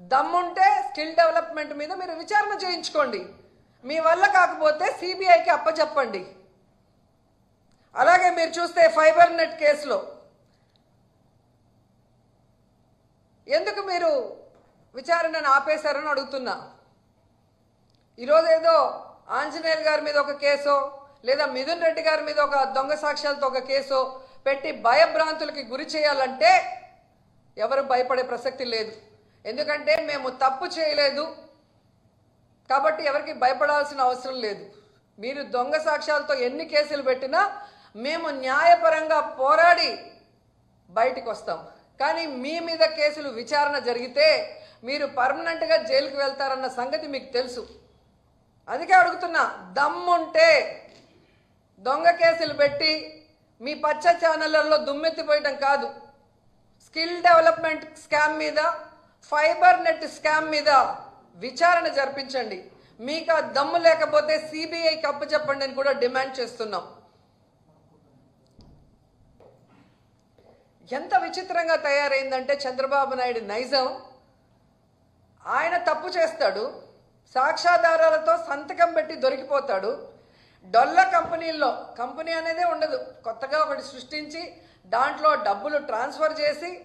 దమ్ముంటే skill development మీద మీరు విచారణ చేయించుకోండి. మీ వల్ల కాకపోతే సిబిఐకి అప్పచెప్పండి అలాగే మీరు చూస్తే ఫైబర్ నెట్ కేసులో ఎందుకు మీరు విచారణను ఆపేశారని అడుగుతున్నా. ఈరోజు ఏదో ఆంజనేయులు గారి మీద ఒక కేసో లేదా మిథున్ రెడ్డి గారి మీద ఒక దొంగ సాక్ష్యాలతో ఒక కేసో పెట్టి భయభ్రాంతులకి గురి చేయాలంటే ఎవరు భయపడే ప్రసక్తి లేదు. ఎందుకంటే మేము తప్పు చేయలేదు. కాబట్టి ఎవరికి భయపడాల్సిన అవసరం లేదు. మీరు దొంగ సాక్ష్యాలతో ఎన్ని కేసులు పెట్టినా మేము న్యాయపరంగా పోరాడి బయటికి వస్తాం కానీ మీ మీద కేసులు విచారణ జరిగితే మీరు పర్మనెంట్గా జైలుకి వెళ్తారన్న సంగతి మీకు తెలుసు. అందుకే అడుగుతున్నా దమ్ముంటే దొంగ కేసులు పెట్టి మీ పచ్చ ఛానళ్ళలో దుమ్మెత్తిపోయటం కాదు. స్కిల్ డెవలప్మెంట్ స్కామ్ మీద ఫైబర్ నెట్ స్కామ్ మీద విచారణ జరిపించండి. మీకు ఆ దమ్ము లేకపోతే సిబిఐకి అప్పచెప్పండి అని కూడా డిమాండ్ చేస్తున్నాం. ఎంత విచిత్రంగా తయారైందంటే చంద్రబాబు నాయుడు నైజం. ఆయన తప్పు చేస్తాడు సాక్ష్యాధారాలతో సంతకం పెట్టి దొరికిపోతాడు. డొల్ల కంపెనీల్లో కంపెనీ అనేదే ఉండదు. కొత్తగా ఒకటి సృష్టించి దాంట్లో డబ్బులు ట్రాన్స్ఫర్ చేసి